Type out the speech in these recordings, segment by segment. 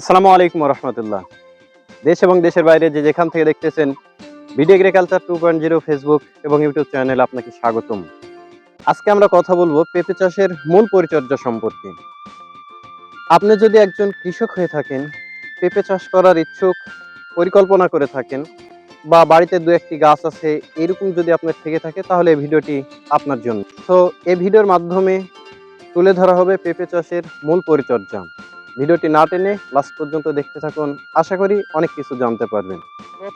আসসালামু আলাইকুম রহমতুল্লাহ দেশ এবং দেশের বাইরে যে যেখান থেকে দেখতেছেন video agriculture two point zero Facebook এবং ইউটিউব চ্যানেলে আপনাকে স্বাগতম। আজকে আমরা কথা বলব পেঁপে চাষের মূল পরিচর্যা সম্পর্কে। আপনি যদি একজন কৃষক হয়ে থাকেন, পেঁপে চাষ করার ইচ্ছুক, পরিকল্পনা করে থাকেন, বা বাড়িতে দু একটি গাছ আছে, এরকম যদি আপনার থেকে থাকে, তাহলে এই ভিডিওটি আপনার জন্য। তো এই ভিডিওর মাধ্যমে তুলে ধরা হবে পেঁপে চাষের মূল পরিচর্যা। ভিডিওটি না টেনে লাস্ট পর্যন্ত দেখতে থাকুন। আশা করি অনেক কিছু জানতে পারবেন।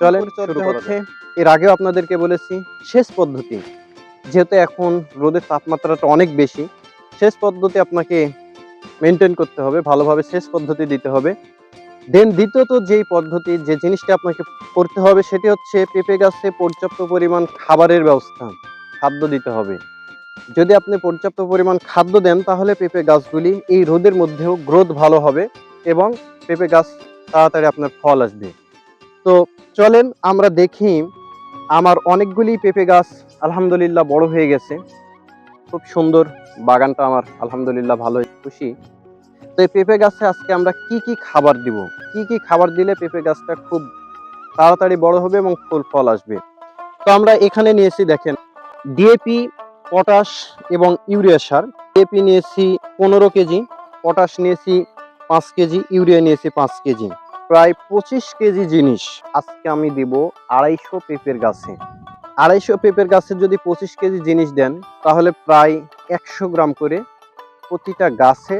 চলে শুরু হচ্ছে। এর আগেও আপনাদেরকে বলেছি শেষ পদ্ধতি। যেহেতু এখন রোদের তাপমাত্রাটা অনেক বেশি শেষ পদ্ধতি আপনাকে মেনটেন করতে হবে ভালোভাবে শেষ পদ্ধতি দিতে হবে। দেন দ্বিতীয়ত যেই পদ্ধতি যে জিনিসটা আপনাকে করতে হবে সেটি হচ্ছে পেঁপে গাছে পর্যাপ্ত পরিমাণ খাবারের ব্যবস্থা খাদ্য দিতে হবে। যদি আপনি পর্যাপ্ত পরিমাণ খাদ্য দেন, তাহলে পেঁপে গাছগুলি এই রোদের মধ্যেও গ্রোথ ভালো হবে এবং পেঁপে গাছ তাড়াতাড়ি আপনার ফল আসবে। তো চলেন আমরা দেখি, আমার অনেকগুলি পেঁপে গাছ আলহামদুলিল্লাহ বড় হয়ে গেছে। খুব সুন্দর বাগানটা আমার আলহামদুলিল্লাহ ভালো খুশি। তো এই পেঁপে গাছে আজকে আমরা কি কি খাবার দিব? কি কি খাবার দিলে পেঁপে গাছটা খুব তাড়াতাড়ি বড় হবে এবং ফুল ফল আসবে? তো আমরা এখানে নিয়েছি দেখেন, ডিএপি পটাশ এবং ইউরিয়া সার। ডিএপি নিয়েছি পনেরো কেজি, পটাশ নিয়েছি পাঁচ কেজি, ইউরিয়া নিয়েছি পাঁচ কেজি। প্রায় পঁচিশ কেজি জিনিস আজকে আমি দিব আড়াইশো পেঁপের গাছে। আড়াইশো পেঁপের গাছে যদি পঁচিশ কেজি জিনিস দেন, তাহলে প্রায় একশো গ্রাম করে প্রতিটা গাছে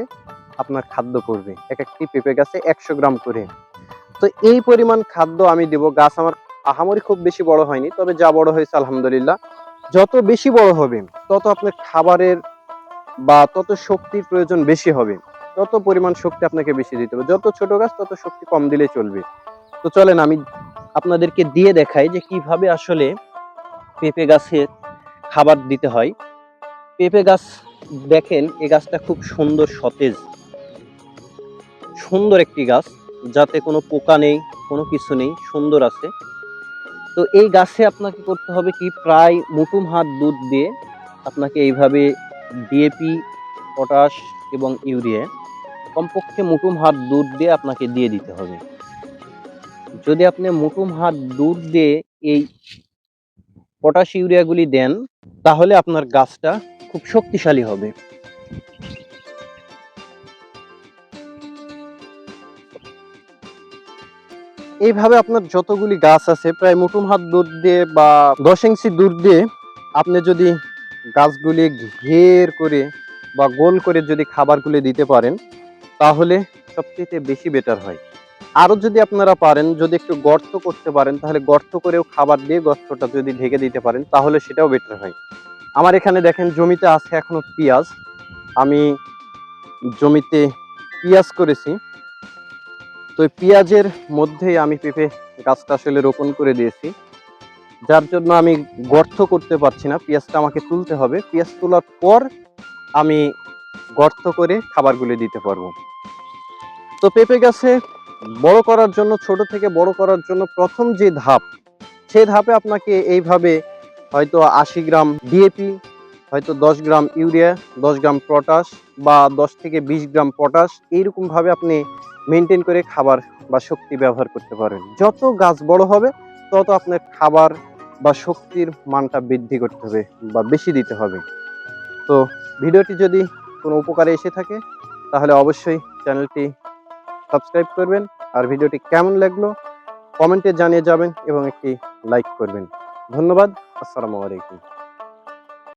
আপনার খাদ্য করবে এক একটি পেঁপে গাছে একশো গ্রাম করে। তো এই পরিমাণ খাদ্য আমি দেব। গাছ আমার আহামরি খুব বেশি বড় হয়নি, তবে যা বড় হয়েছে আলহামদুলিল্লাহ। যত বেশি বড় হবে, তত আপনার খাবারের বা তত শক্তির প্রয়োজন বেশি হবে। তত পরিমাণ শক্তি আপনাকে বেশি দিতে হবে। যত ছোট গাছ, তত শক্তি কম দিলে চলবে। তো চলেন আমি আপনাদেরকে দিয়ে দেখাই যে কীভাবে আসলে পেঁপে গাছের খাবার দিতে হয়। পেঁপে গাছ দেখেন, এ গাছটা খুব সুন্দর সতেজ। সুন্দর একটি গাছ, যাতে কোনো পোকা নেই, কোনো কিছু নেই, সুন্দর আছে। তো এই গাছে আপনাকে করতে হবে কি প্রায় মুটুম হাত দুধ দিয়ে আপনাকে এইভাবে ডিএপি পটাশ এবং ইউরিয়া কমপক্ষে মুটুম হাত দুধ দিয়ে আপনাকে দিয়ে দিতে হবে। যদি আপনি মুটুম হাত দুধ দিয়ে এই পটাশ ইউরিয়াগুলি দেন, তাহলে আপনার গাছটা খুব শক্তিশালী হবে। এইভাবে আপনার যতগুলি গাছ আছে, প্রায় মুটুম হাত দুধ দিয়ে বা দশ ইঞ্চি দুধ দিয়ে আপনি যদি গাছগুলি ঘের করে বা গোল করে যদি খাবারগুলি দিতে পারেন, তাহলে সবচেয়ে বেশি বেটার হয়। আরও যদি আপনারা পারেন, যদি একটু গর্ত করতে পারেন, তাহলে গর্ত করেও খাবার দিয়ে গর্তটা যদি ঢেকে দিতে পারেন, তাহলে সেটাও বেটার হয়। আমার এখানে দেখেন জমিতে আছে এখনও পেঁয়াজ। আমি জমিতে পেঁয়াজ করেছি। তো পেঁয়াজের মধ্যেই আমি পেঁপে গাছটা আসলে রোপণ করে দিয়েছি। যার জন্য আমি গর্ত করতে পারছি না, পেঁয়াজটা আমাকে তুলতে হবে। পেঁয়াজ তোলার পর আমি গর্ত করে খাবারগুলি দিতে পারব। তো পেঁপে গাছে বড় করার জন্য, ছোট থেকে বড় করার জন্য প্রথম যে ধাপ, সেই ধাপে আপনাকে এইভাবে হয়তো আশি গ্রাম ডিএপি হয়তো দশ গ্রাম ইউরিয়া, দশ গ্রাম পটাশ বা দশ থেকে বিশ গ্রাম পটাশ, এইরকমভাবে আপনি মেনটেন করে খাবার বা শক্তি ব্যবহার করতে পারেন। যত গাছ বড় হবে, তত আপনার খাবার বা শক্তির মানটা বৃদ্ধি করতে হবে বা বেশি দিতে হবে। তো ভিডিওটি যদি কোনো উপকারে এসে থাকে, তাহলে অবশ্যই চ্যানেলটি সাবস্ক্রাইব করবেন আর ভিডিওটি কেমন লাগল কমেন্টে জানিয়ে যাবেন এবং একটি লাইক করবেন। ধন্যবাদ, আসসালামু আলাইকুম।